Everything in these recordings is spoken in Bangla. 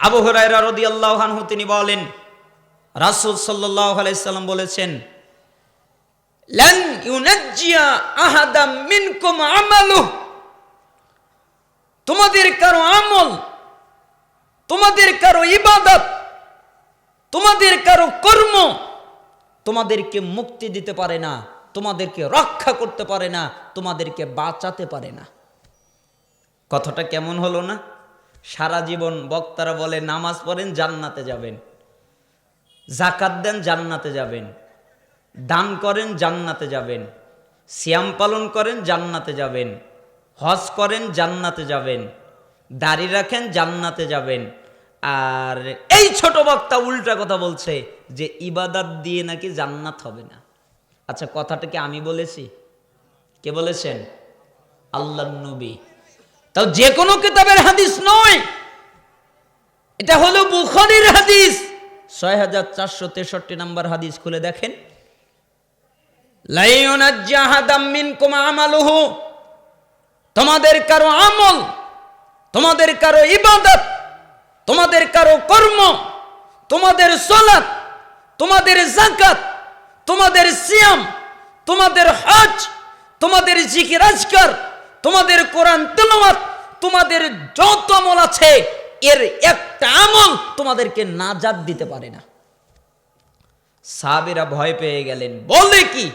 আবু হরাইরা রদি আল্লাহানহু তিনি বলেন, রাসুল আলাইসাল্লাম বলেছেন আমালু তোমাদের কারও আমল, তোমাদের কারও ইবাদত, তোমাদের কারও কর্ম তোমাদেরকে মুক্তি দিতে পারে না, তোমাদেরকে রক্ষা করতে পারে না, তোমাদেরকে বাঁচাতে পারে না। কথাটা কেমন হলো না? সারা জীবন বক্তারা বলে, নামাজ পড়েন, জান্নাতে যাবেন। জাকাত দেন, জান্নাতে যাবেন। দান করেন, জান্নাতে যাবেন। শ্যাম পালন করেন, জান্নাতে যাবেন। হজ করেন, জান্নাতে যাবেন। দাড়ি রাখেন, জান্নাতে যাবেন। আর এই ছোট বক্তা উল্টা কথা বলছে যে, ইবাদাত দিয়ে নাকি জান্নাত হবে না। আচ্ছা কথাটা কি আমি বলেছি? কে বলেছেন? আল্লাহ নবী। তাও যে কোনো কিতাবের হাদিস নয়। এটা হলো বুখারীর হাদিস। ছয় হাজার চারশো তেষট্টি নম্বর হাদিস খুলে দেখেন। তোমাদের কারও আমল, তোমাদের কারও ইবাদত, তোমাদের কারও কর্ম, তোমাদের সলাত, তোমাদের জাকাত তোমাদের সিয়াম, তোমাদের হজ, তোমাদের জিকির আজকার, তোমাদের কোরআন তেলাওয়াত তোমাদের যত আমল আছে, এর একটা আমল তোমাদেরকে নাজাত দিতে পারে না। সাহাবীরা ভয় পেয়ে গেলেন। বলে কি?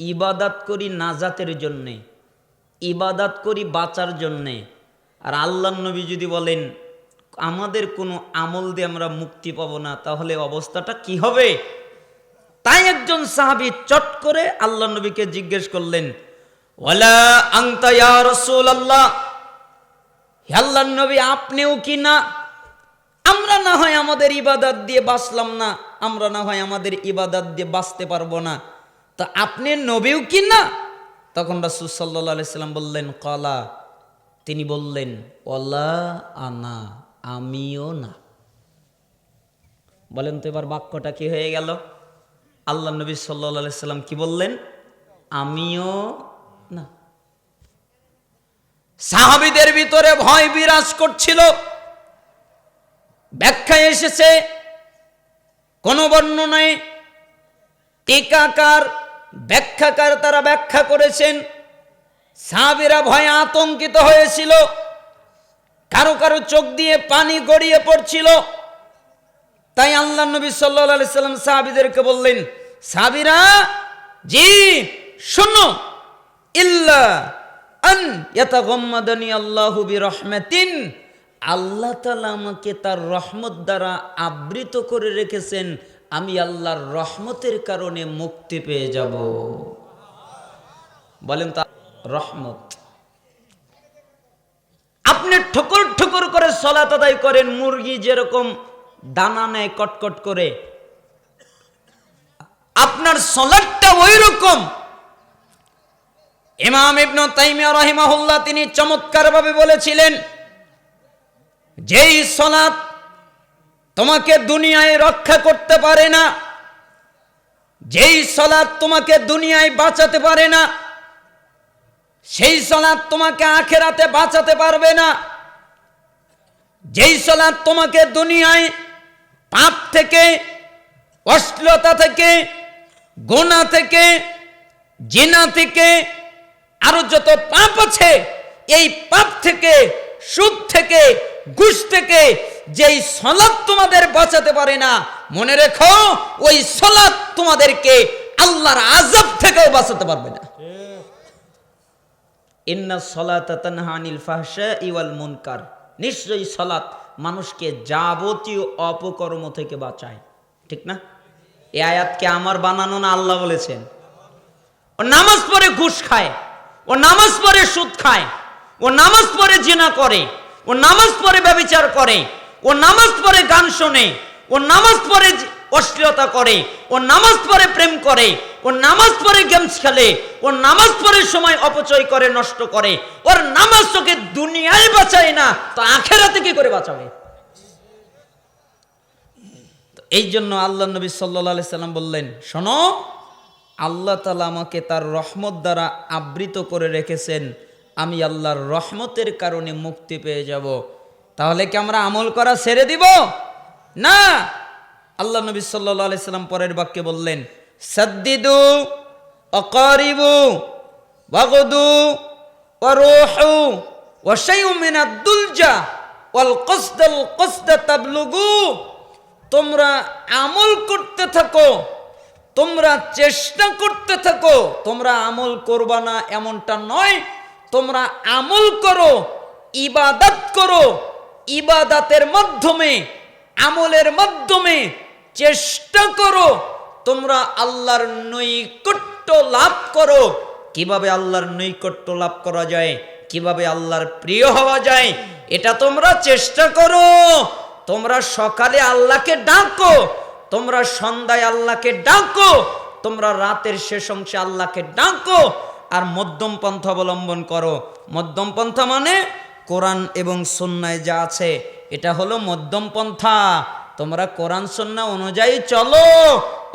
ইবাদাত করি নাজাতের জন্যে, ইবাদাত করি বাঁচার জন্যে। আর আল্লাহ নবী যদি বলেন, আমাদের কোনো আমল দিয়ে আমরা মুক্তি পাবো না, তাহলে অবস্থাটা কি হবে? তাই একজন সাহাবী চট করে আল্লাহ নবীকে জিজ্ঞেস করলেন, ওয়ালা আংতা ইয়া রাসূলুল্লাহ? হে আল্লাহর নবী, আপনিও কি না? আমরা না হয় আমাদের ইবাদত দিয়ে বাঁচলাম না, আমরা না হয় আমাদের ইবাদত দিয়ে বাঁচতে পারব না। তো আপনি নবীও কি না? তখন রাসূল আলাইহি সাল্লাম বললেন, কলা। তিনি বললেন ওলা আনা, আমিও না। বলেন তো এবার বাক্যটা কি হয়ে গেল? আল্লাহ নবী আলাইহি সাল্লাম কি বললেন? আমিও সাহাবিদের ভিতরে ভয় বিরাজ করছিল। ব্যাখ্যায় এসেছে, কোন বর্ণনায় টিকাকার, ব্যাখ্যাকার তারা ব্যাখ্যা করেছেন, সাহাবিরা ভয়ে আতঙ্কিত হয়েছিল, কারও কারও চোখ দিয়ে পানি গড়িয়ে পড়ছিল। তাই আল্লাহ নবী সাল্লাহ আলি সাল্লাম সাহাবিদেরকে বললেন, সাহাবিরা, জি, শোনো, ইল্লা আল্লাহু আমাকে তার রহমত দ্বারা আবৃত করে রেখেছেন, আমি আল্লাহর রহমতের কারণে মুক্তি পেয়ে যাব। বলেন তা রহমত। আপনি ঠোকর ঠোকর করে সলাত আদায় করেন, মুরগি যেরকম দানা নেয় কটকট করে। আপনার সলাটটা ওই রকম ইমাম ইবনু তাইমিয়া রাহিমাহুল্লাহ তিনি চমৎকারভাবে বলেছিলেন, যেই সলাৎ তোমাকে দুনিয়ায় রক্ষা করতে পারে না, যেই সলাৎ তোমাকে দুনিয়ায় বাঁচাতে পারে না, সেই সলাৎ তোমাকে আখেরাতে বাঁচাতে পারবে না, যেই সলাৎ তোমাকে দুনিয়ায় পাপ থেকে, অশ্লীলতা থেকে গোনা থেকে, জিনা থেকে আরও যত পাপ আছে, এই পাপ থেকে, সুদ থেকে, ঘুষ থেকে, যেই সলাৎ তোমাদের বাঁচাতে পারে না, মনে রেখো, ওই সলাৎ তোমাদেরকে আল্লাহর আজাব থেকেও বাঁচাতে পারবে না। ইন্না ফাহশা ইওয়াল মুনকার। নিশ্চয়ই সলাত মানুষকে যাবতীয় অপকর্ম থেকে বাঁচায়। ঠিক না? এই আয়াতকে আমার বানানো না আল্লাহ বলেছেন। নামাজ পড়ে ঘুষ খায়। ও নামাজ পড়ে সুদ খায়, ও নামাজ পড়ে জিনা করে, ও নামাজ পড়ে ব্যবিচার করে, ও নামাজ পড়ে গান শোনে, ও নামাজ পড়ে অশ্লীলতা করে, ও নামাজ পড়ে প্রেম করে, ও নামাজ পড়ে গেমস খেলে, ও নামাজ পড়ে সময় অপচয় করে, নষ্ট করে, ওর নামাজ তোকে দুনিয়ায় বাঁচায় না, তো আখেরাতে কি করে বাঁচাবে? এই জন্য আল্লাহ নবী সাল্লাহ সাল্লাম বললেন, শোনো আল্লাহ তালা আমাকে তার রহমত দ্বারা আবৃত করে রেখেছেন, আমি আল্লাহর রহমতের কারণে মুক্তি পেয়ে যাব। তাহলে কি আমরা আমল করা ছেড়ে দিব? না! আল্লাহ নবী সাল্লাহ আলি সাল্লাম পরের বাক্যে বললেন, সদ্দিদু অকারিবু বাগদু ওয়ারুহু ওয়াশাইউ মিনাদ দুলজা ওয়াল কসদাল কসদা তাবলুগু। তোমরা আমল করতে থাকো। তোমরা চেষ্টা করতে থাকো, তোমরা আমল করবা না এমনটা নয়। তোমরা আমল করো, ইবাদত করো, ইবাদাতের মাধ্যমে, আমলের মাধ্যমে চেষ্টা করো। তোমরা আল্লাহর নৈকট্য লাভ করো। কীভাবে আল্লাহর নৈকট্য লাভ করা যায়? কীভাবে আল্লাহর প্রিয় হওয়া যায়? এটা তোমরা চেষ্টা করো। তোমরা সকালে আল্লাহকে ডাকো। তোমরা সন্ধ্যায় আল্লাহকে ডাকো, তোমরা রাতের শেষ অংশে আল্লাহকে ডাকো আর মধ্যম পন্থা অবলম্বন করো। মধ্যম পন্থা মানে কোরআন এবং সন্ন্যায় যা আছে, এটা হলো মধ্যম পন্থা। তোমরা কোরআন সন্না অনুযায়ী চলো।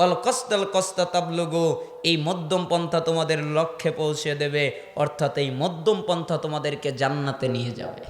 অল কস্তাল কস্তা তাবলুগো, এই মধ্যম পন্থা তোমাদের লক্ষ্যে পৌঁছে দেবে, অর্থাৎ এই মধ্যম পন্থা তোমাদেরকে জান্নাতে নিয়ে যাবে।